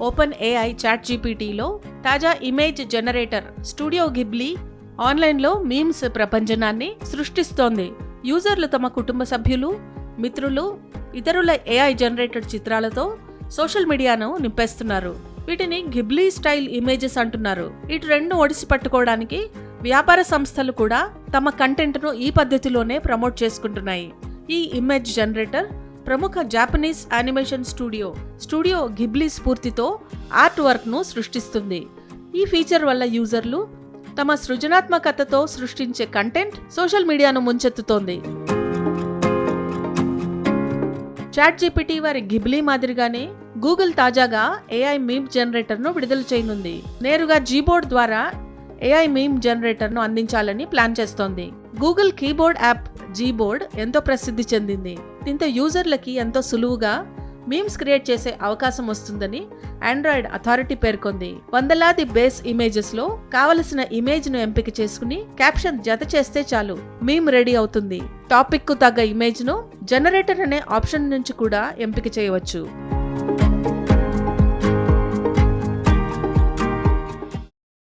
Open AI chat జీపీటీలో తాజా image generator studio Ghibli ఆన్లైన్లో మీమ్స్ ప్రపంచనాన్ని సృష్టిస్తోంది. యూజర్లు తమ కుటుంబ సభ్యులు మిత్రులు ఇతరుల ఏఐ జనరేటెడ్ చిత్రాలతో సోషల్ మీడియాను నింపేస్తున్నారు. వీటిని గిబ్లీ స్టైల్ ఇమేజెస్ అంటున్నారు. ఈ ట్రెండ్ను ఒడిసి పట్టుకోవడానికి వ్యాపార సంస్థలు కూడా తమ కంటెంట్ను ఈ పద్ధతిలోనే ప్రమోట్ చేసుకుంటున్నాయి. ఈ ఇమేజ్ జనరేటర్ ప్రముఖ Japanese animation studio studio Ghibli స్ఫూర్తితో ఆర్ట్ వర్క్ను సృష్టిస్తుంది. ఈ ఫీచర్ వల్ల యూజర్లు తమ సృజనాత్మకతతో సృష్టించే కంటెంట్ సోషల్ మీడియాను ముంచెత్తుతోంది. చాట్ జీపీటీ వారి గిబ్లీ మాదిరిగానే గూగుల్ తాజాగా ఏఐ మీమ్ జనరేటర్ను విడుదల చేయనుంది. నేరుగా జీబోర్డ్ ద్వారా ఏఐ మీమ్ జనరేటర్ను అందించాలని ప్లాన్ చేస్తోంది. గూగుల్ కీబోర్డ్ యాప్ జీబోర్డ్ ఎంతో ప్రసిద్ధి చెందింది. దీంతో యూజర్లకి ఎంతో సులువుగా మీమ్స్ క్రియేట్ చేసే అవకాశం వస్తుందని ఆండ్రాయిడ్ అథారిటీ పేర్కొంది. వందలాది బేస్ ఇమేజెస్లో కావలసిన ఇమేజ్ను ఎంపిక చేసుకుని క్యాప్షన్ జత చేస్తే చాలు. మీమ్ రెడీ అవుతుంది. టాపిక్కు తగ్గ ఇమేజ్ను జనరేటర్ అనే ఆప్షన్ నుంచి కూడా ఎంపిక చేయవచ్చు.